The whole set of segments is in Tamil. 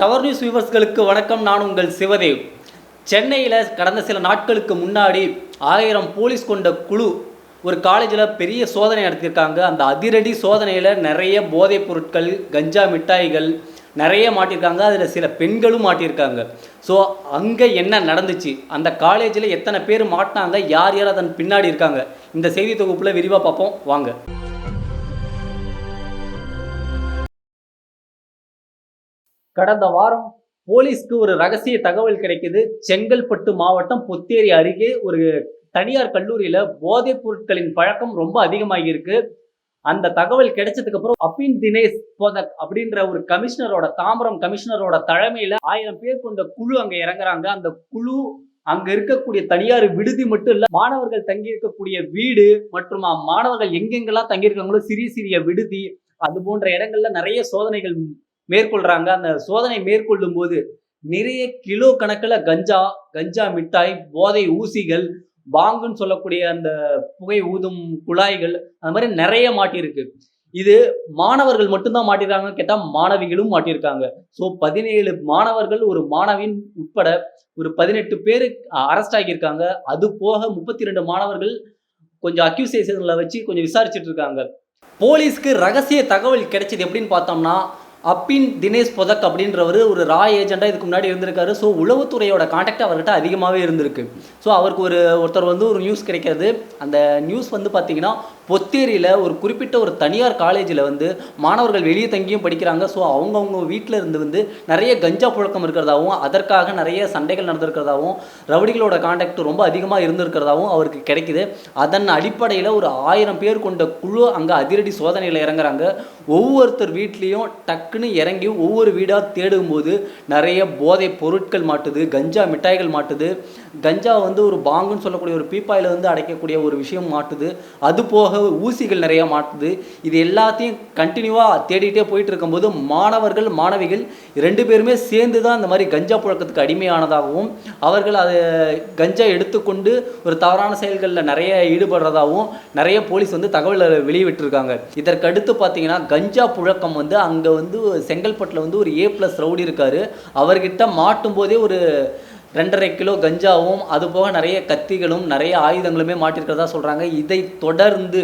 டவர் நியூஸ் வியூவர்ஸ்களுக்கு வணக்கம். நான் உங்கள் சிவதேவ். சென்னையில் கடந்த சில நாட்களுக்கு முன்னாடி ஆயிரம் போலீஸ் கொண்ட குழு ஒரு காலேஜில் பெரிய சோதனை நடத்தியிருக்காங்க. அந்த அதிரடி சோதனையில் நிறைய போதைப் பொருட்கள் கஞ்சா மிட்டாய்கள் நிறைய மாட்டியிருக்காங்க. அதில் சில பெண்களும் மாட்டியிருக்காங்க. ஸோ அங்கே என்ன நடந்துச்சு? அந்த காலேஜில் எத்தனை பேர் மாட்டினாங்க? யார் யார் அதன் பின்னாடி இருக்காங்க? இந்த செய்தி தொகுப்பில் விரிவாக பார்ப்போம். வாங்க. கடந்த வாரம் போலீஸ்க்கு ஒரு ரகசிய தகவல் கிடைக்குது. செங்கல்பட்டு மாவட்டம் பொத்தேரி அருகே ஒரு தனியார் கல்லூரியில போதைப் பொருட்களின் பழக்கம் ரொம்ப அதிகமாகி இருக்கு அந்த தகவல் கிடைச்சதுக்கு அப்புறம் அப்பின் தினேஷ் போதக் அப்படின்ற ஒரு கமிஷனரோட தாம்பரம் கமிஷனரோட தலைமையில ஆயிரம் பேர் கொண்ட குழு அங்க இறங்குறாங்க. அந்த குழு அங்க இருக்கக்கூடிய தனியார் விடுதி மட்டும் இல்ல மாணவர்கள் தங்கி இருக்கக்கூடிய வீடு மற்றும் மாணவர்கள் எங்கெங்கெல்லாம் தங்கியிருக்காங்களோ சிறிய சிறிய விடுதி அது போன்ற இடங்கள்ல நிறைய சோதனைகள் மேற்கொள்றாங்க. அந்த சோதனை மேற்கொள்ளும் போது நிறைய கிலோ கணக்கில் கஞ்சா கஞ்சா மிட்டாய் போதை ஊசிகள் பாங்குன்னு சொல்லக்கூடிய அந்த புகை ஊதும் குழாய்கள் அந்த மாதிரி நிறைய மாட்டியிருக்கு. இது மாணவர்கள் மட்டும்தான் மாட்டிருக்காங்கன்னு கேட்டால் மாணவிகளும் மாட்டியிருக்காங்க. ஸோ பதினேழு மாணவர்கள் ஒரு மாணவின் உட்பட ஒரு பதினெட்டு பேர் அரெஸ்ட் ஆகியிருக்காங்க. அது போக முப்பத்தி ரெண்டு மாணவர்கள் கொஞ்சம் அக்யூசேஷனில் வச்சு கொஞ்சம் விசாரிச்சுட்டு இருக்காங்க. போலீஸ்க்கு ரகசிய தகவல் கிடைச்சது எப்படின்னு பார்த்தோம்னா அப்பின் தினேஷ் பொதக் அப்படின்றவர் ஒரு ரா ஏஜெண்டாக இதுக்கு முன்னாடி இருந்திருக்காரு. ஸோ உளவுத்துறையோட காண்டாக்ட் அவர்கிட்ட அதிகமாகவே இருந்திருக்கு. ஸோ அவருக்கு ஒரு ஒருத்தர் வந்து ஒரு நியூஸ் கிடைக்கிறது. அந்த நியூஸ் வந்து பார்த்தீங்கன்னா பொத்தேரியில் ஒரு குறிப்பிட்ட ஒரு தனியார் காலேஜில் வந்து மாணவர்கள் வெளியே தங்கியும் படிக்கிறாங்க. ஸோ அவங்கவுங்க வீட்டில் இருந்து வந்து நிறைய கஞ்சா புழக்கம் இருக்கிறதாகவும் அதற்காக நிறைய சண்டைகள் நடந்திருக்கிறதாகவும் ரவுடிகளோட காண்டாக்ட் ரொம்ப அதிகமாக இருந்திருக்கிறதாகவும் அவருக்கு கிடைக்குது. அதன் அடிப்படையில் ஒரு ஆயிரம் பேர் கொண்ட குழு அங்கே அதிரடி சோதனையில் இறங்குறாங்க. ஒவ்வொருத்தர் வீட்லேயும் டக்குன்னு இறங்கி ஒவ்வொரு வீடாக தேடும்போது நிறைய போதை பொருட்கள் மாட்டுது கஞ்சா மிட்டாய்கள் மாட்டுது. கஞ்சா வந்து ஒரு பாங்குன்னு சொல்லக்கூடிய ஒரு பீப்பாயில் வந்து அடைக்கக்கூடிய ஒரு விஷயம் மாட்டுது. அது போக ஊசிகள் நிறைய மாட்டுது. இது எல்லாத்தையும் கண்டினியூவாக தேடிட்டே போயிட்டு இருக்கும்போது மாணவர்கள் மாணவிகள் ரெண்டு பேருமே சேர்ந்து தான் இந்த மாதிரி கஞ்சா புழக்கத்துக்கு அடிமையானதாகவும் அவர்கள் அதை கஞ்சா எடுத்துக்கொண்டு ஒரு தவறான செயல்களில் நிறைய ஈடுபடுறதாகவும் நிறைய போலீஸ் வந்து தகவல் வெளியிட்டிருக்காங்க. இதற்கு அடுத்து பார்த்தீங்கன்னா கஞ்சா புழக்கம் வந்து அங்கே வந்து செங்கல்பட்டில் வந்து ஒரு ஏ ப்ளஸ் ரவுடி இருக்கார். அவர்கிட்ட மாட்டும் போதே ஒரு ரெண்டரை கிலோ கஞ்சாவும் அதுபோக நிறைய கத்திகளும் நிறைய ஆயுதங்களுமே மாட்டிருக்கிறதா சொல்கிறாங்க இதை தொடர்ந்து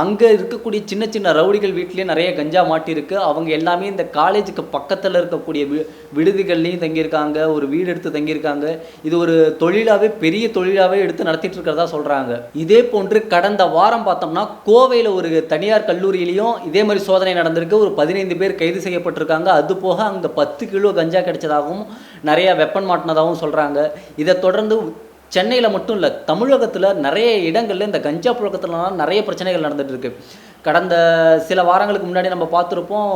அங்கே இருக்கக்கூடிய சின்ன சின்ன ரவுடிகள் வீட்லேயும் நிறைய கஞ்சா மாட்டியிருக்கு. அவங்க எல்லாமே இந்த காலேஜுக்கு பக்கத்தில் இருக்கக்கூடிய வி விடுதிகள்லையும் தங்கியிருக்காங்க. ஒரு வீடு எடுத்து தங்கியிருக்காங்க. இது ஒரு தொழிலாகவே பெரிய தொழிலாகவே எடுத்து நடத்திட்டு இருக்கிறதா சொல்கிறாங்க இதே போன்று கடந்த வாரம் பார்த்தோம்னா கோவையில் ஒரு தனியார் கல்லூரியிலையும் இதே மாதிரி சோதனை நடந்திருக்கு. ஒரு பதினைந்து பேர் கைது செய்யப்பட்டிருக்காங்க. அது போக அங்கே பத்து கிலோ கஞ்சா கிடைச்சதாகவும் நிறையா வெப்பன் மாட்டினதாகவும் சொல்கிறாங்க இதை தொடர்ந்து சென்னையில் மட்டும் இல்லை தமிழகத்தில் நிறைய இடங்களில் இந்த கஞ்சா புழக்கத்துலலாம் நிறைய பிரச்சனைகள் நடந்துகிட்டு இருக்கு. கடந்த சில வாரங்களுக்கு முன்னாடி நம்ம பார்த்துருப்போம்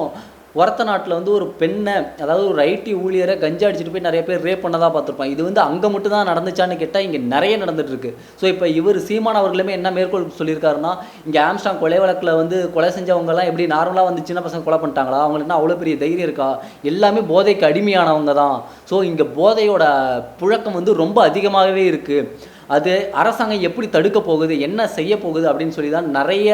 ஒரத்த நாட்டில் வந்து ஒரு பெண்ணை அதாவது ஒரு ஐடி ஊழியரை கஞ்சா அடிச்சுட்டு போய் நிறைய பேர் ரேப் பண்ணதாக பார்த்துருப்பான் இது வந்து அங்கே மட்டும் தான் நடந்துச்சான்னு கேட்டால் இங்கே நிறைய நடந்துட்டுருக்கு. ஸோ இப்போ இவர் சீமான் அவர்களுமே என்ன மேற்கோள் சொல்லியிருக்காருன்னா இங்கே ஆம்ஸ்டாங் கொலை வழக்கில் வந்து கொலை செஞ்சவங்கலாம் எப்படி நார்மலாக வந்து சின்ன பசங்க கொலை பண்ணிட்டாங்களா? அவங்களுக்கு என்ன அவ்வளோ பெரிய தைரியம் இருக்கா? எல்லாமே போதைக்கு அடிமையானவங்க தான். ஸோ இங்கே போதையோட புழக்கம் வந்து ரொம்ப அதிகமாகவே இருக்குது அது அரசாங்கம் எப்படி தடுக்க போகுது என்ன செய்ய போகுது அப்படின்னு சொல்லி தான் நிறைய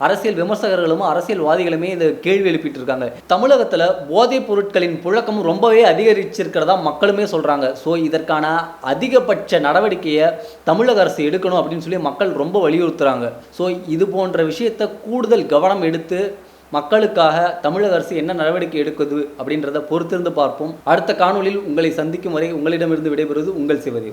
அரசியல் விமர்சகர்களும் அரசியல்வாதிகளுமே இந்த கேள்வி எழுப்பிட்டு இருக்காங்க தமிழகத்தில் போதைப் பொருட்களின் புழக்கம் ரொம்பவே அதிகரிச்சிருக்கிறதா மக்களுமே சொல்கிறாங்க ஸோ இதற்கான அதிகபட்ச நடவடிக்கையை தமிழக அரசு எடுக்கணும் அப்படின்னு சொல்லி மக்கள் ரொம்ப வலியுறுத்துகிறாங்க ஸோ இது போன்ற விஷயத்தை கூடுதல் கவனம் எடுத்து மக்களுக்காக தமிழக அரசு என்ன நடவடிக்கை எடுக்குது அப்படின்றத பொறுத்திருந்து பார்ப்போம். அடுத்த காணொலியில் உங்களை சந்திக்கும் வரை உங்களிடமிருந்து விடைபெறுவது உங்கள் சிவதேவ்.